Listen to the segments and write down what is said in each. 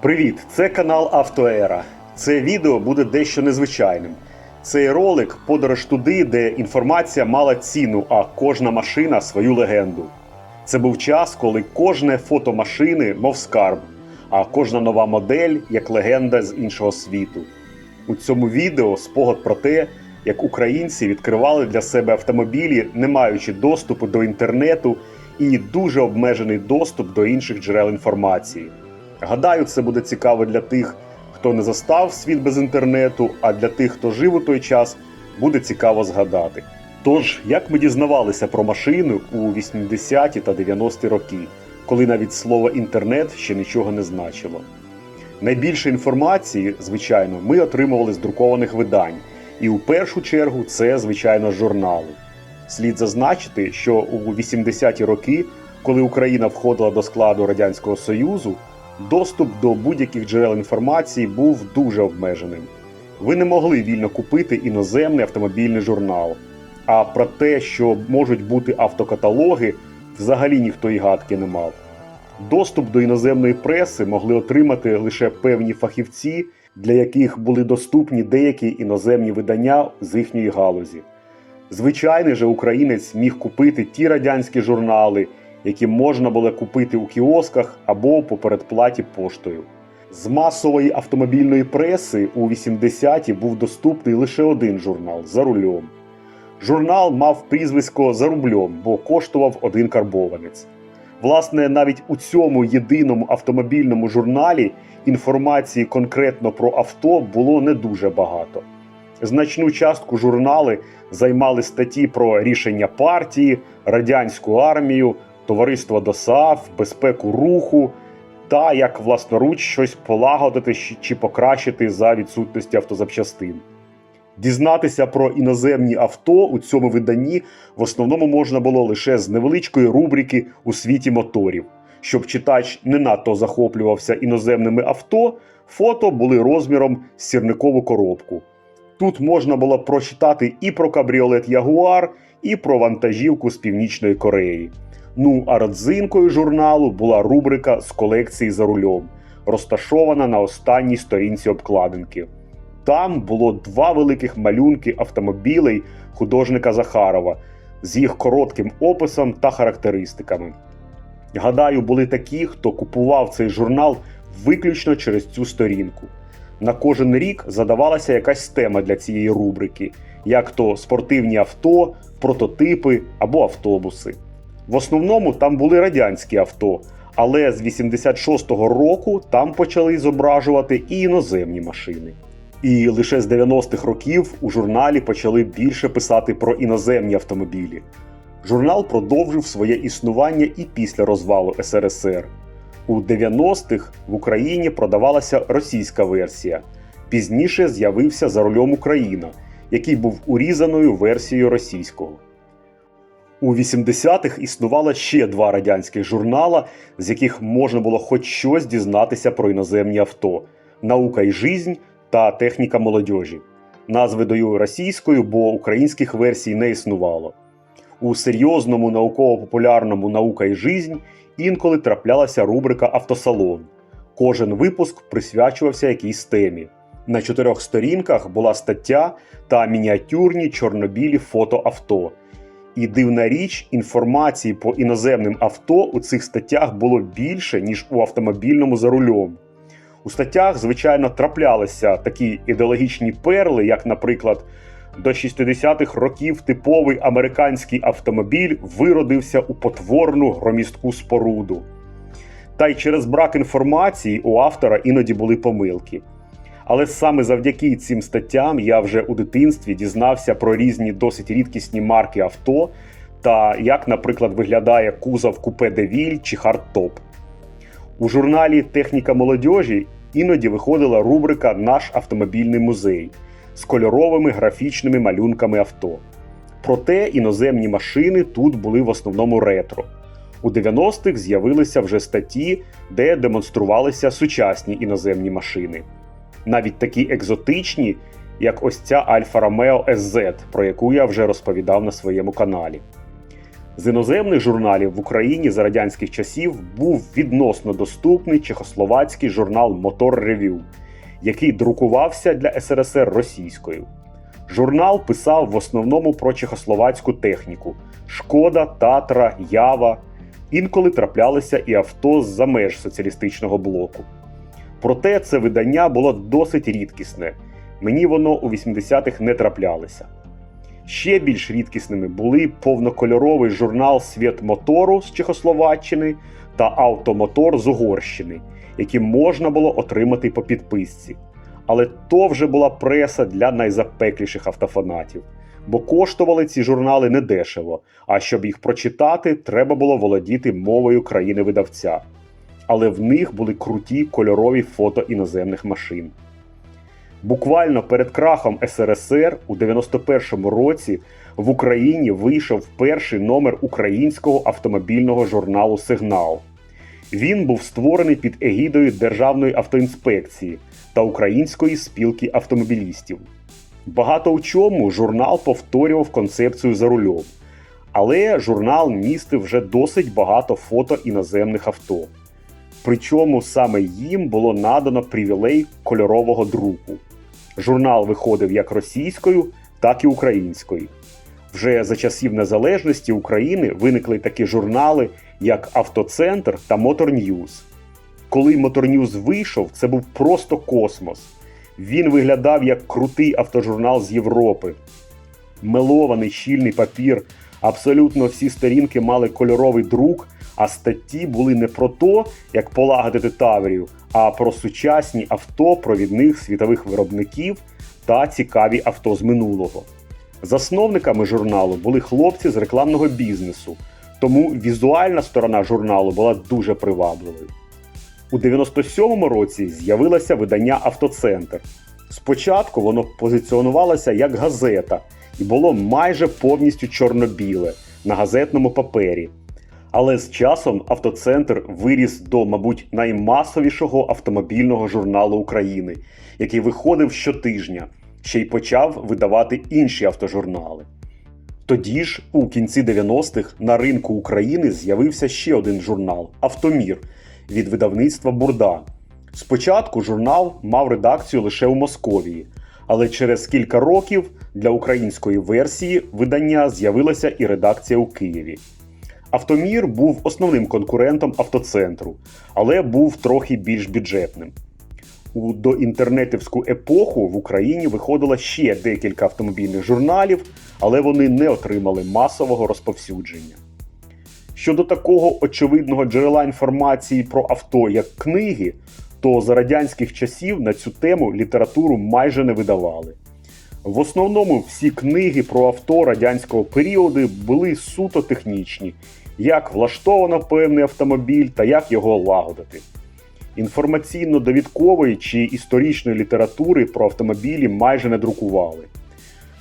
Привіт! Це канал Автоера. Це відео буде дещо незвичайним. Цей ролик подорож туди, де інформація мала ціну, а кожна машина свою легенду. Це був час, коли кожне фото машини мов скарб, а кожна нова модель як легенда з іншого світу. У цьому відео спогад про те, як українці відкривали для себе автомобілі, не маючи доступу до інтернету і дуже обмежений доступ до інших джерел інформації. Гадаю, це буде цікаво для тих, хто не застав світ без інтернету, а для тих, хто жив у той час, буде цікаво згадати. Тож, як ми дізнавалися про машину у 80-ті та 90-ті роки, коли навіть слово інтернет ще нічого не значило. Найбільше інформації, звичайно, ми отримували з друкованих видань, і у першу чергу це, звичайно, журнали. Слід зазначити, що у 80-ті роки, коли Україна входила до складу Радянського Союзу, доступ до будь-яких джерел інформації був дуже обмеженим. Ви не могли вільно купити іноземний автомобільний журнал. А про те, що можуть бути автокаталоги, взагалі ніхто й гадки не мав. Доступ до іноземної преси могли отримати лише певні фахівці, для яких були доступні деякі іноземні видання з їхньої галузі. Звичайний же українець міг купити ті радянські журнали, які можна було купити у кіосках або по передплаті поштою. З масової автомобільної преси у 80-ті був доступний лише один журнал за рулем. Журнал мав прізвисько за рублем, бо коштував один карбованець. Власне, навіть у цьому єдиному автомобільному журналі інформації конкретно про авто було не дуже багато. Значну частку журнали займали статті про рішення партії, радянську армію, товариство ДОСАВ, безпеку руху та як власноруч щось полагодити чи покращити за відсутності автозапчастин. Дізнатися про іноземні авто у цьому виданні в основному можна було лише з невеличкої рубрики у світі моторів. Щоб читач не надто захоплювався іноземними авто, фото були розміром з сірникову коробку. Тут можна було прочитати і про кабріолет Ягуар, і про вантажівку з Північної Кореї. Ну а родзинкою журналу була рубрика з колекції за рулем, розташована на останній сторінці обкладинки. Там було два великих малюнки автомобілей художника Захарова з їх коротким описом та характеристиками. Гадаю, були такі, хто купував цей журнал виключно через цю сторінку. На кожен рік задавалася якась тема для цієї рубрики, як то спортивні авто, прототипи або автобуси. В основному там були радянські авто, але з 86-го року там почали зображувати і іноземні машини. І лише з 90-х років у журналі почали більше писати про іноземні автомобілі. Журнал продовжив своє існування і після розвалу СРСР. У 90-х в Україні продавалася російська версія. Пізніше з'явився за рулем Україна, який був урізаною версією російського. У 80-х існувало ще два радянських журнала, з яких можна було хоч щось дізнатися про іноземні авто: Наука і жизнь та Техніка молодіжі. Назви даю російською, бо українських версій не існувало. У серйозному науково-популярному Наука і жизнь інколи траплялася рубрика Автосалон. Кожен випуск присвячувався якійсь темі. На чотирьох сторінках була стаття та мініатюрні чорнобілі фото авто. І дивна річ, інформації по іноземним авто у цих статтях було більше, ніж у автомобільному за рулем. У статтях, звичайно, траплялися такі ідеологічні перли, як, наприклад, до 60-х років типовий американський автомобіль виродився у потворну громістку споруду. Та й через брак інформації у автора іноді були помилки. Але саме завдяки цим статтям я вже у дитинстві дізнався про різні досить рідкісні марки авто та як, наприклад, виглядає кузов купе Девіль чи хардтоп. У журналі Техніка молодіжі іноді виходила рубрика Наш автомобільний музей з кольоровими графічними малюнками авто. Проте іноземні машини тут були в основному ретро. У 90-х з'явилися вже статті, де демонструвалися сучасні іноземні машини. Навіть такі екзотичні, як ось ця Alfa Romeo SZ, про яку я вже розповідав на своєму каналі. З іноземних журналів в Україні за радянських часів був відносно доступний чехословацький журнал Мотор Ревю, який друкувався для СРСР російською. Журнал писав в основному про чехословацьку техніку: Шкода, Татра, Ява. Інколи траплялися і авто з-за меж соціалістичного блоку. Проте це видання було досить рідкісне. Мені воно у 80-х не траплялося. Ще більш рідкісними були повнокольоровий журнал Світ мотору з Чехословаччини та Автомотор з Угорщини, які можна було отримати по підписці. Але то вже була преса для найзапекліших автофанатів, бо коштували ці журнали недешево, а щоб їх прочитати, треба було володіти мовою країни видавця. Але в них були круті кольорові фото іноземних машин. Буквально перед крахом СРСР у 91-му році в Україні вийшов перший номер українського автомобільного журналу Сигнал. Він був створений під егідою Державної автоінспекції та Української спілки автомобілістів. Багато у чому журнал повторював концепцію за рулем, але журнал містив вже досить багато фото іноземних авто. Причому саме їм було надано привілей кольорового друку. Журнал виходив як російською, так і українською. Вже за часів незалежності України виникли такі журнали, як Автоцентр та Мотор Ньюз. Коли Мотор Ньюз вийшов, це був просто космос. Він виглядав як крутий автожурнал з Європи. Мелований щільний папір, абсолютно всі сторінки мали кольоровий друк, а статті були не про то, як полагодити Таврію, а про сучасні авто провідних світових виробників та цікаві авто з минулого. Засновниками журналу були хлопці з рекламного бізнесу, тому візуальна сторона журналу була дуже привабливою. У 97-му році з'явилося видання Автоцентр. Спочатку воно позиціонувалося як газета і було майже повністю чорно-біле на газетному папері. Але з часом автоцентр виріс до, мабуть, наймасовішого автомобільного журналу України, який виходив щотижня, ще й почав видавати інші автожурнали. Тоді ж, у кінці 90-х, на ринку України з'явився ще один журнал Автомір від видавництва Бурда. Спочатку журнал мав редакцію лише у Московії, але через кілька років для української версії видання з'явилася і редакція у Києві. Автомір був основним конкурентом автоцентру, але був трохи більш бюджетним. У доінтернетівську епоху в Україні виходило ще декілька автомобільних журналів, але вони не отримали масового розповсюдження. Щодо такого очевидного джерела інформації про авто як книги, то за радянських часів на цю тему літературу майже не видавали. В основному всі книги про авто радянського періоду були суто технічні, як влаштовано певний автомобіль та як його лагодити. Інформаційно-довідкової чи історичної літератури про автомобілі майже не друкували.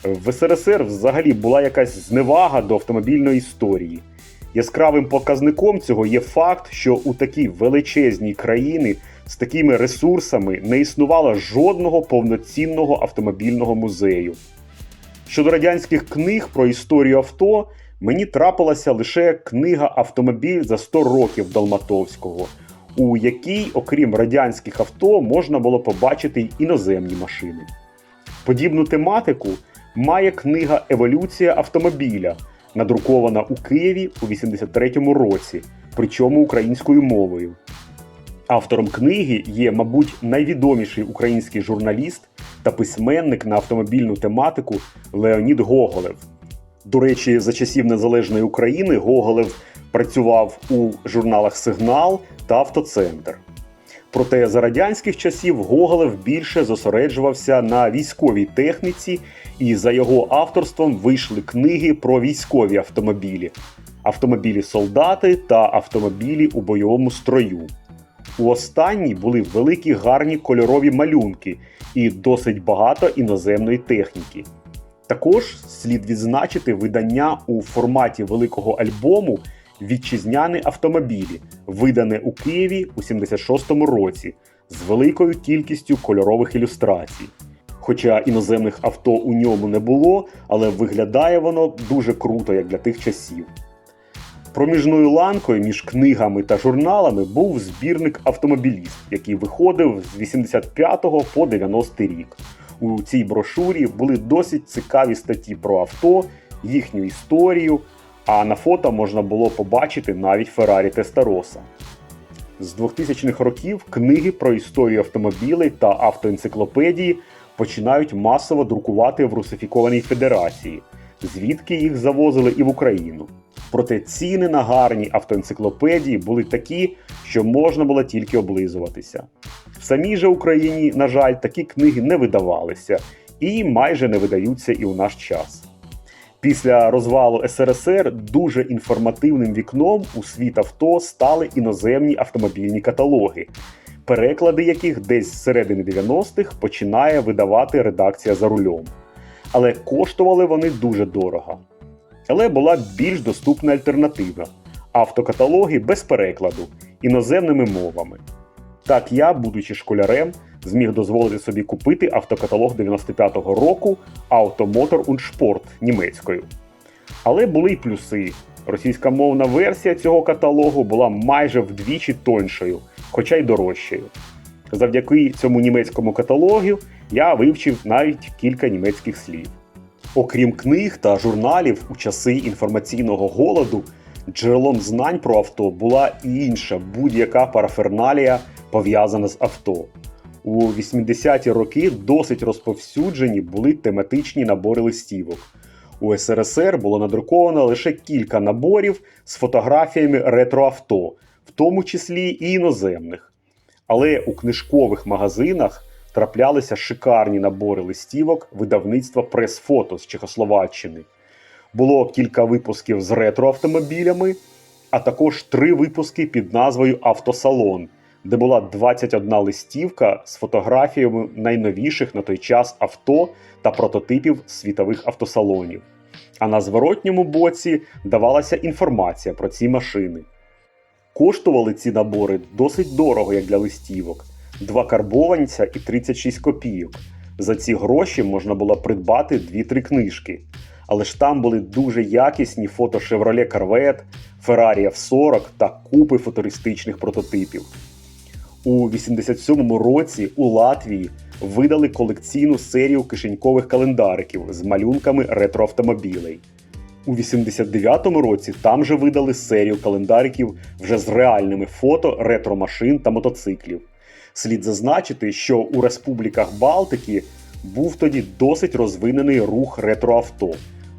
В СРСР взагалі була якась зневага до автомобільної історії. Яскравим показником цього є факт, що у такій величезній країні з такими ресурсами не існувало жодного повноцінного автомобільного музею. Щодо радянських книг про історію авто, мені трапилася лише книга Автомобіль за 100 років Долматовського, у якій, окрім радянських авто, можна було побачити й іноземні машини. Подібну тематику має книга Еволюція автомобіля, надрукована у Києві у 83-му році, причому українською мовою. Автором книги є, мабуть, найвідоміший український журналіст та письменник на автомобільну тематику Леонід Гоголев. До речі, за часів Незалежної України Гоголев працював у журналах Сигнал та Автоцентр. Проте за радянських часів Гоголев більше зосереджувався на військовій техніці, і за його авторством вийшли книги про військові автомобілі, автомобілі солдати та автомобілі у бойовому строю. У останній були великі гарні кольорові малюнки і досить багато іноземної техніки. Також слід відзначити видання у форматі великого альбому Вітчизняні автомобілі, видане у Києві у 76-му році з великою кількістю кольорових ілюстрацій. Хоча іноземних авто у ньому не було, але виглядає воно дуже круто, як для тих часів. Проміжною ланкою між книгами та журналами був збірник Автомобіліст, який виходив з 85 по 90 рік. У цій брошурі були досить цікаві статті про авто, їхню історію, а на фото можна було побачити навіть Феррарі Тестароса. З 2000-х років книги про історію автомобілей та автоенциклопедії починають масово друкувати в Русифікованій Федерації, звідки їх завозили і в Україну. Проте ціни на гарні автоенциклопедії були такі, що можна було тільки облизуватися. В самій же Україні, на жаль, такі книги не видавалися і майже не видаються і у наш час. Після розвалу СРСР дуже інформативним вікном у світ авто стали іноземні автомобільні каталоги, переклади яких десь з середини 90-х починає видавати редакція за рулем. Але коштували вони дуже дорого. Але була більш доступна альтернатива автокаталоги без перекладу іноземними мовами. Так я, будучи школярем, зміг дозволити собі купити автокаталог 95-го року Automotor und Sport німецькою. Але були й плюси. Російськомовна версія цього каталогу була майже вдвічі тоншою, хоча й дорожчою. Завдяки цьому німецькому каталогу я вивчив навіть кілька німецьких слів. Окрім книг та журналів у часи інформаційного голоду, джерелом знань про авто була і інша будь-яка параферналія, пов'язана з авто. У 80-ті роки досить розповсюджені були тематичні набори листівок. У СРСР було надруковано лише кілька наборів з фотографіями ретроавто, в тому числі і іноземних. Але у книжкових магазинах траплялися шикарні набори листівок видавництва прес-фото з Чехословаччини. Було кілька випусків з ретроавтомобілями, а також три випуски під назвою Автосалон, де була 21 листівка з фотографіями найновіших на той час авто та прототипів світових автосалонів. А на зворотньому боці давалася інформація про ці машини. Коштували ці набори досить дорого, як для листівок: два карбованця і 36 копійок. За ці гроші можна було придбати 2-3 книжки. Але ж там були дуже якісні фото Chevrolet Corvette, Ferrari F40 та купи футуристичних прототипів. У 87-му році у Латвії видали колекційну серію кишенькових календариків з малюнками ретроавтомобілей. У 89-му році там же видали серію календариків вже з реальними фото ретромашин та мотоциклів. Слід зазначити, що у республіках Балтики був тоді досить розвинений рух ретроавто.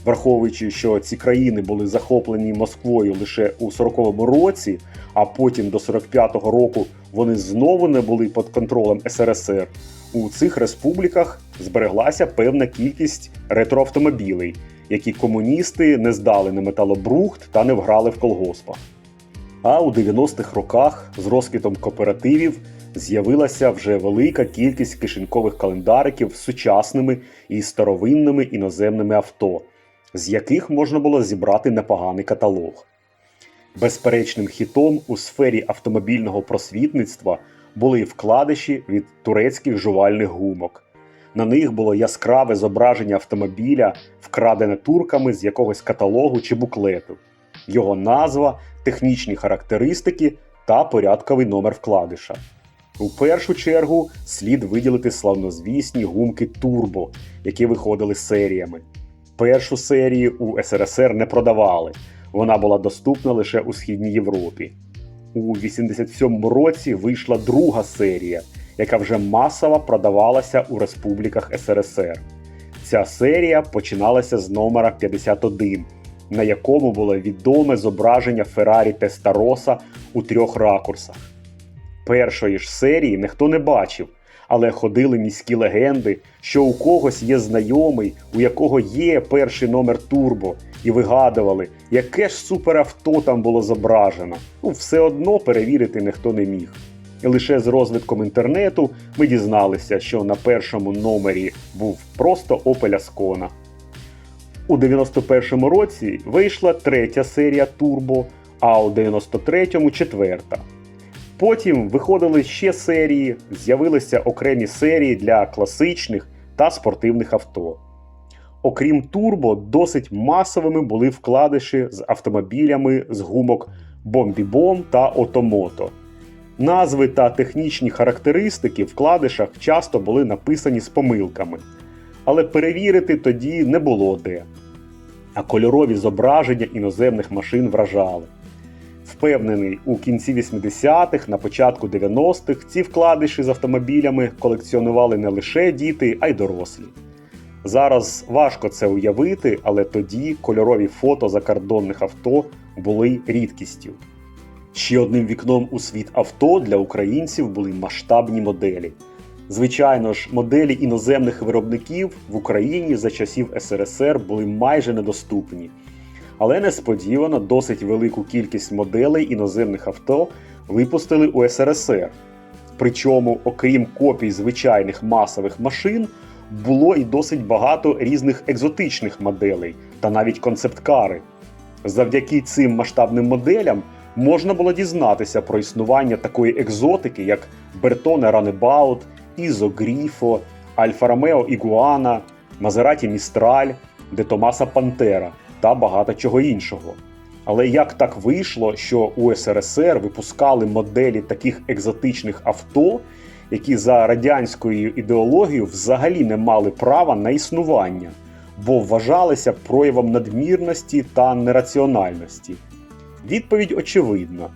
Враховуючи, що ці країни були захоплені Москвою лише у 40-му році, а потім до 45-го року вони знову не були під контролем СРСР. У цих республіках збереглася певна кількість ретроавтомобілей, які комуністи не здали на металобрухт та не вграли в колгоспах. А у 90-х роках з розквітом кооперативів з'явилася вже велика кількість кишенькових календариків з сучасними і старовинними іноземними авто, з яких можна було зібрати непоганий каталог. Безперечним хітом у сфері автомобільного просвітництва були вкладиші від турецьких жувальних гумок. На них було яскраве зображення автомобіля, вкрадене турками з якогось каталогу чи буклету, його назва, технічні характеристики та порядковий номер вкладиша. У першу чергу слід виділити славнозвісні гумки Турбо, які виходили серіями. Першу серію у СРСР не продавали, вона була доступна лише у Східній Європі. У 87-му році вийшла друга серія, яка вже масово продавалася у республіках СРСР. Ця серія починалася з номера 51, на якому було відоме зображення Феррарі Тестароса у трьох ракурсах. Першої ж серії ніхто не бачив, але ходили міські легенди, що у когось є знайомий, у якого є перший номер турбо, і вигадували, яке ж суперавто там було зображено. Ну, все одно перевірити ніхто не міг. І лише з розвитком інтернету ми дізналися, що на першому номері був просто Opel Ascona. У 91-му році вийшла третя серія Turbo, а у 93-му четверта. Потім виходили ще серії, з'явилися окремі серії для класичних та спортивних авто. окрім турбо, досить масовими були вкладиші з автомобілями з гумок Бомбі-Бом та Отомото. Назви та технічні характеристики в вкладишах часто були написані з помилками, але перевірити тоді не було де. А кольорові зображення іноземних машин вражали. Впевнений, у кінці 80-х, на початку 90-х ці вкладиші з автомобілями колекціонували не лише діти, а й дорослі. Зараз важко це уявити, але тоді кольорові фото закордонних авто були рідкістю. Ще одним вікном у світ авто для українців були масштабні моделі. Звичайно ж, моделі іноземних виробників в Україні за часів СРСР були майже недоступні. Але несподівано досить велику кількість моделей іноземних авто випустили у СРСР. Причому, окрім копій звичайних масових машин, було і досить багато різних екзотичних моделей та навіть концепт-кари. Завдяки цим масштабним моделям можна було дізнатися про існування такої екзотики, як Бертоне Ранебаут, Ізо Гріфо, Альфа Ромео Ігуана, Мазераті Містраль, Де Томаса Пантера та багато чого іншого. Але як так вийшло, що у СРСР випускали моделі таких екзотичних авто, які за радянською ідеологією взагалі не мали права на існування, бо вважалися проявом надмірності та нераціональності? Відповідь очевидна.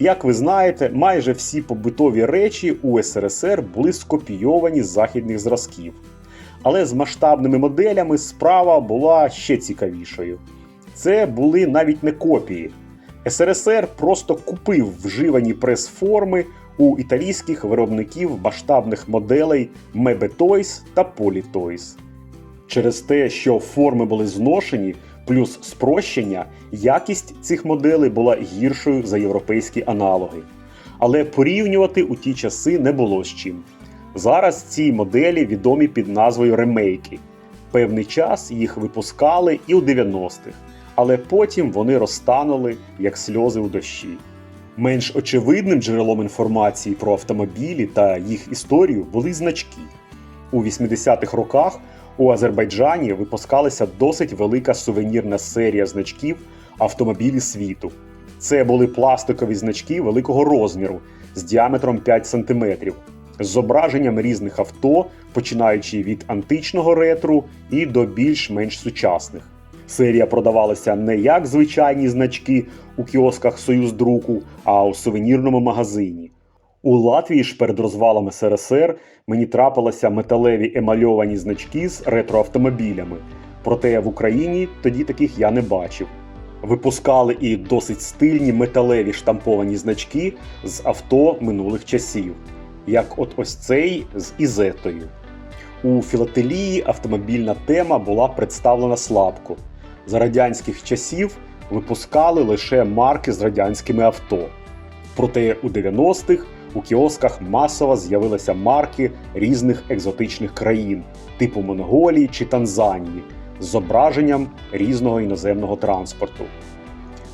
Як ви знаєте, майже всі побутові речі у СРСР були скопійовані з західних зразків. Але з масштабними моделями справа була ще цікавішою. Це були навіть не копії. СРСР просто купив вживані прес-форми у італійських виробників масштабних моделей Toys та Toys. Через те, що форми були зношені, плюс спрощення, якість цих моделей була гіршою за європейські аналоги. Але порівнювати у ті часи не було з чим. Зараз ці моделі відомі під назвою ремейки. Певний час їх випускали і у 90-х, але потім вони розтанули як сльози у дощі. Менш очевидним джерелом інформації про автомобілі та їх історію були значки. У 80-х роках у Азербайджані випускалася досить велика сувенірна серія значків автомобілі світу. Це були пластикові значки великого розміру з діаметром 5 см, з зображенням різних авто, починаючи від античного ретру і до більш-менш сучасних. Серія продавалася не як звичайні значки у кіосках Союздруку, а у сувенірному магазині. У Латвії ж перед розвалом СРСР мені трапилися металеві емальовані значки з ретроавтомобілями. Проте в Україні тоді таких я не бачив. Випускали і досить стильні металеві штамповані значки з авто минулих часів, як от ось цей з Ізетою. У філателії автомобільна тема була представлена слабко. За радянських часів випускали лише марки з радянськими авто. Проте у 90-х у кіосках масово з'явилися марки різних екзотичних країн, типу Монголії чи Танзанії, з зображенням різного іноземного транспорту.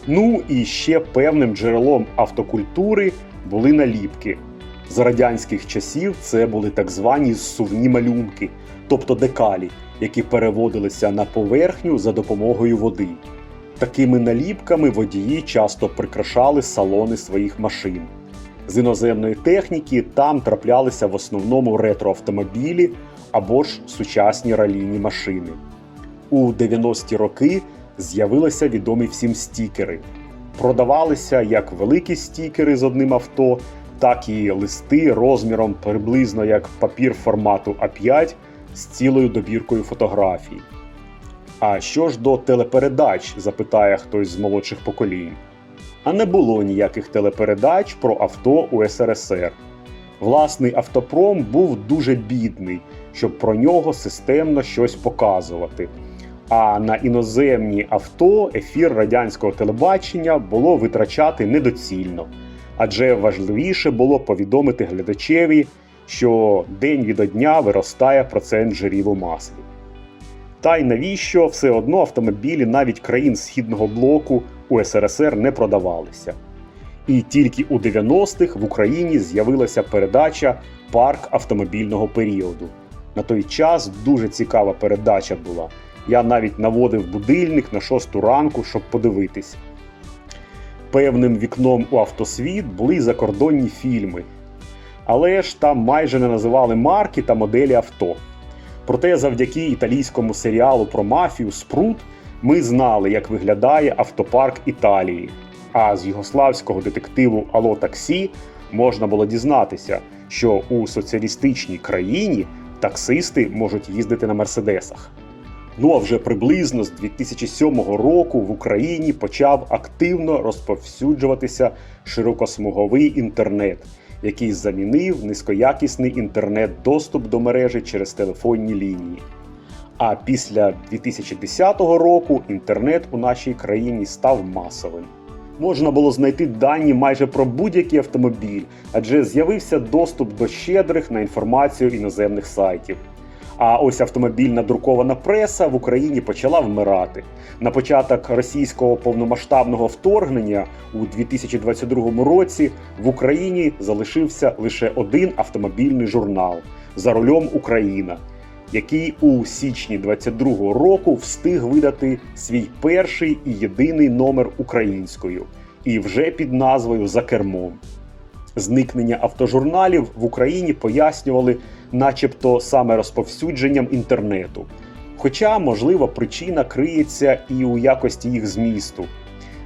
Ну і ще певним джерелом автокультури були наліпки. За радянських часів це були так звані зсувні малюнки, тобто декалі, які переводилися на поверхню за допомогою води. Такими наліпками водії часто прикрашали салони своїх машин. З іноземної техніки там траплялися в основному ретроавтомобілі або ж сучасні ралійні машини. У 90-ті роки з'явилися відомі всім стікери. Продавалися як великі стікери з одним авто, так і листи розміром приблизно як папір формату А5 з цілою добіркою фотографій. А що ж до телепередач? запитає хтось з молодших поколінь. А не було ніяких телепередач про авто у СРСР. Власний автопром був дуже бідний, щоб про нього системно щось показувати. А на іноземні авто ефір радянського телебачення було витрачати недоцільно, адже важливіше було повідомити глядачеві, що день від дня виростає процент жирів у маслі. Та й навіщо все одно автомобілі навіть країн Східного блоку у СРСР не продавалися. І тільки у 90-х в Україні з'явилася передача Парк автомобільного періоду. На той час дуже цікава передача була. Я навіть наводив будильник на 6 ранку, щоб подивитись. Певним вікном у автосвіт були закордонні фільми. Але ж там майже не називали марки та моделі авто. Проте завдяки італійському серіалу про мафію Спрут ми знали, як виглядає автопарк Італії. А з югославського детективу Ало таксі можна було дізнатися, що у соціалістичній країні таксисти можуть їздити на мерседесах. Ну а вже приблизно з 2007 року в Україні почав активно розповсюджуватися широкосмуговий інтернет, який замінив низькоякісний інтернет-доступ до мережі через телефонні лінії. А після 2010 року інтернет у нашій країні став масовим. Можна було знайти дані майже про будь-який автомобіль, адже з'явився доступ до щедрих на інформацію іноземних сайтів. А ось автомобільна друкована преса в Україні почала вмирати. На початок російського повномасштабного вторгнення у 2022 році в Україні залишився лише один автомобільний журнал за рулем Україна, який у січні 22 року встиг видати свій перший і єдиний номер українською, і вже під назвою За кермом. Зникнення автожурналів в Україні пояснювали, начебто, саме розповсюдженням інтернету. Хоча, можливо, причина криється і у якості їх змісту.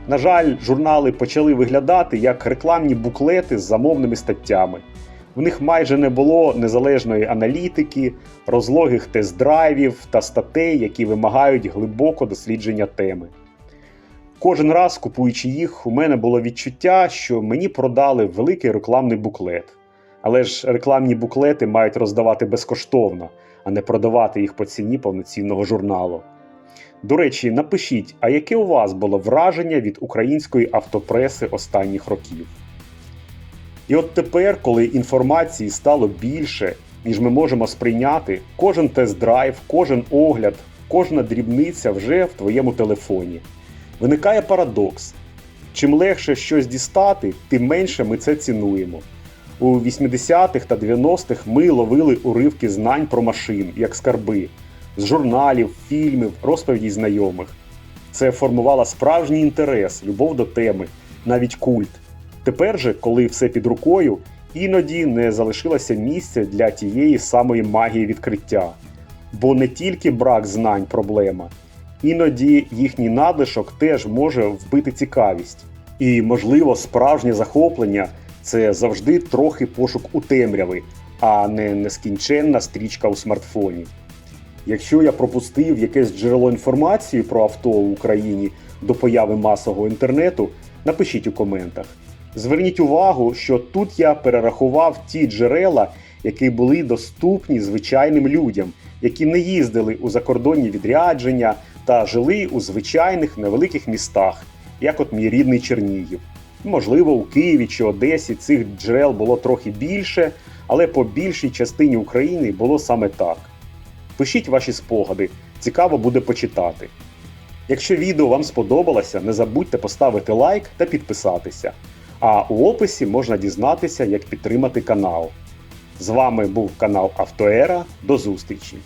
На жаль, журнали почали виглядати як рекламні буклети з замовними статтями. В них майже не було незалежної аналітики, розлогих тест-драйвів та статей, які вимагають глибоко дослідження теми. Кожен раз, купуючи їх, у мене було відчуття, що мені продали великий рекламний буклет. Але ж рекламні буклети мають роздавати безкоштовно, а не продавати їх по ціні повноцінного журналу. До речі, напишіть, а яке у вас було враження від української автопреси останніх років? І от тепер, коли інформації стало більше, ніж ми можемо сприйняти, кожен тест-драйв, кожен огляд, кожна дрібниця вже в твоєму телефоні. Виникає парадокс: чим легше щось дістати, тим менше ми це цінуємо. У 80-х та 90-х ми ловили уривки знань про машин, як скарби, з журналів, фільмів, розповідей знайомих. Це формувало справжній інтерес, любов до теми, навіть культ. Тепер же, коли все під рукою, іноді не залишилося місця для тієї самої магії відкриття. Бо не тільки брак знань проблема, іноді їхній надлишок теж може вбити цікавість. І, можливо, справжнє захоплення це завжди трохи пошук у темряви, а не нескінченна стрічка у смартфоні. Якщо я пропустив якесь джерело інформації про авто в Україні до появи масового інтернету, напишіть у коментах. Зверніть увагу, що тут я перерахував ті джерела, які були доступні звичайним людям, які не їздили у закордонні відрядження та жили у звичайних невеликих містах, як от мій рідний Чернігів. Можливо, у Києві чи Одесі цих джерел було трохи більше, але по більшій частині України було саме так. Пишіть ваші спогади, цікаво буде почитати. Якщо відео вам сподобалося, не забудьте поставити лайк та підписатися. А у описі можна дізнатися, як підтримати канал. З вами був канал Автоера. До зустрічі!